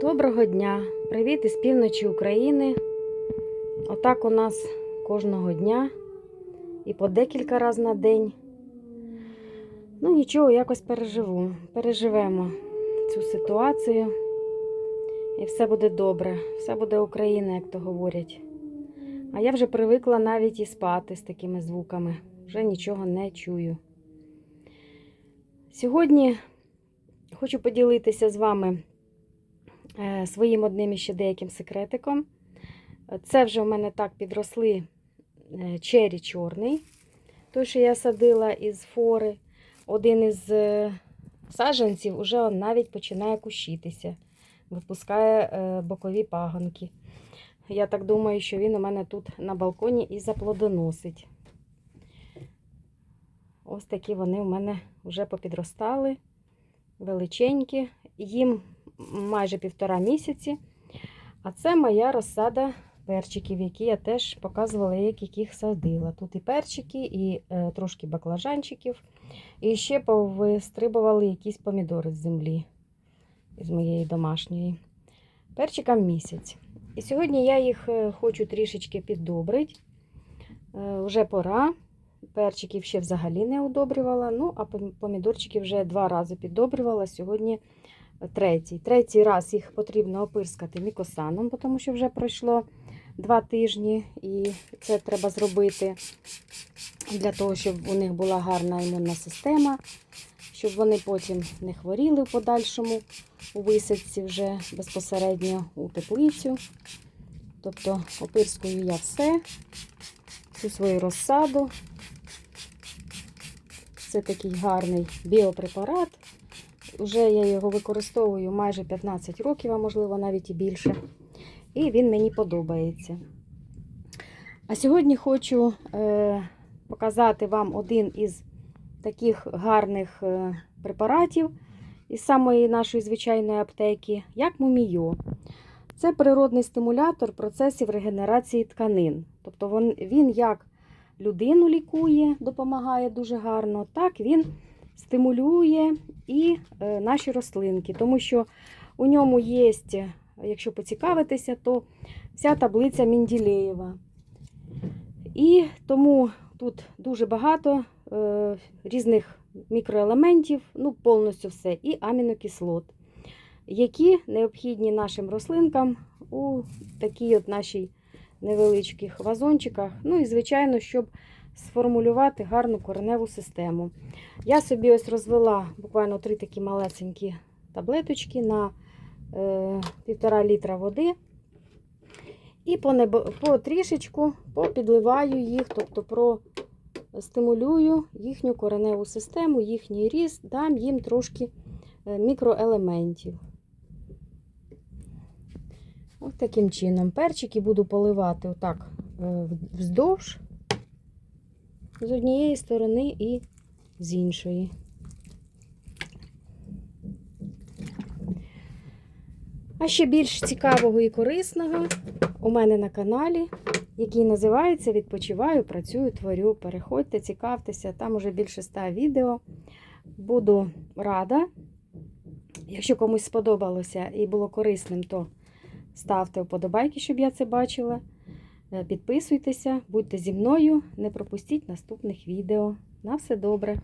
Доброго дня! Привіт із півночі України. Отак у нас кожного дня і по декілька разів на день. Ну нічого, якось переживу. Переживемо цю ситуацію. І все буде добре, все буде Україна, як то говорять. А я вже привикла навіть і спати з такими звуками. Вже нічого не чую. Сьогодні хочу поділитися з вами своїм одним іще деяким секретиком. Це вже в мене так підросли е, чері чорний. Той, що я садила із фори. Один із е, саджанців вже навіть починає кущитися, випускає е, бокові пагонки. Я так думаю, що він у мене тут на балконі і заплодоносить. Ось такі вони у мене вже попідростали, величенькі. Їм майже півтора місяці. А це моя розсада перчиків, які я теж показувала, як яких садила. Тут і перчики, і е, трошки баклажанчиків. І ще повистрибували якісь помідори з землі, з моєї домашньої. Перчикам місяць. І сьогодні я їх е, хочу трішечки піддобрити. Е, вже пора. Перчиків ще взагалі не удобрювала. Ну, а помідорчики вже два рази піддобрювала. Сьогодні третій. Третій раз їх потрібно опирскати мікосаном, тому що вже пройшло два тижні, і це треба зробити для того, щоб у них була гарна імунна система, щоб вони потім не хворіли в подальшому у висадці вже безпосередньо у теплицю. Тобто опирскую я все, всю свою розсаду. Це такий гарний біопрепарат. Уже я його використовую майже 15 років, а можливо навіть і більше. І він мені подобається. А сьогодні хочу е, показати вам один із таких гарних е, препаратів із самої нашої звичайної аптеки, як мумійо. Це природний стимулятор процесів регенерації тканин. Тобто він як людину лікує, допомагає дуже гарно, так він стимулює і е, наші рослинки, тому що у ньому є, якщо поцікавитися, то вся таблиця Мінділеєва. І тому тут дуже багато е, різних мікроелементів, ну, повністю все, і амінокислот, які необхідні нашим рослинкам у такій от нашій невеличких вазончиках. Ну і, звичайно, щоб сформулювати гарну кореневу систему. Я собі ось розвела буквально три такі малесенькі таблеточки на е, півтора літра води. І по, небо, по трішечку попідливаю їх, тобто простимулюю їхню кореневу систему, їхній ріст, дам їм трошки е, мікроелементів. Ось таким чином. Перчики буду поливати отак е, вздовж, з однієї сторони і з іншої. А ще більш цікавого і корисного у мене на каналі, який називається Відпочиваю, працюю, творю. Переходьте, цікавтеся, там уже більше ста відео. Буду рада. Якщо комусь сподобалося і було корисним, то ставте вподобайки, щоб я це бачила. Підписуйтеся, будьте зі мною, не пропустіть наступних відео. На все добре!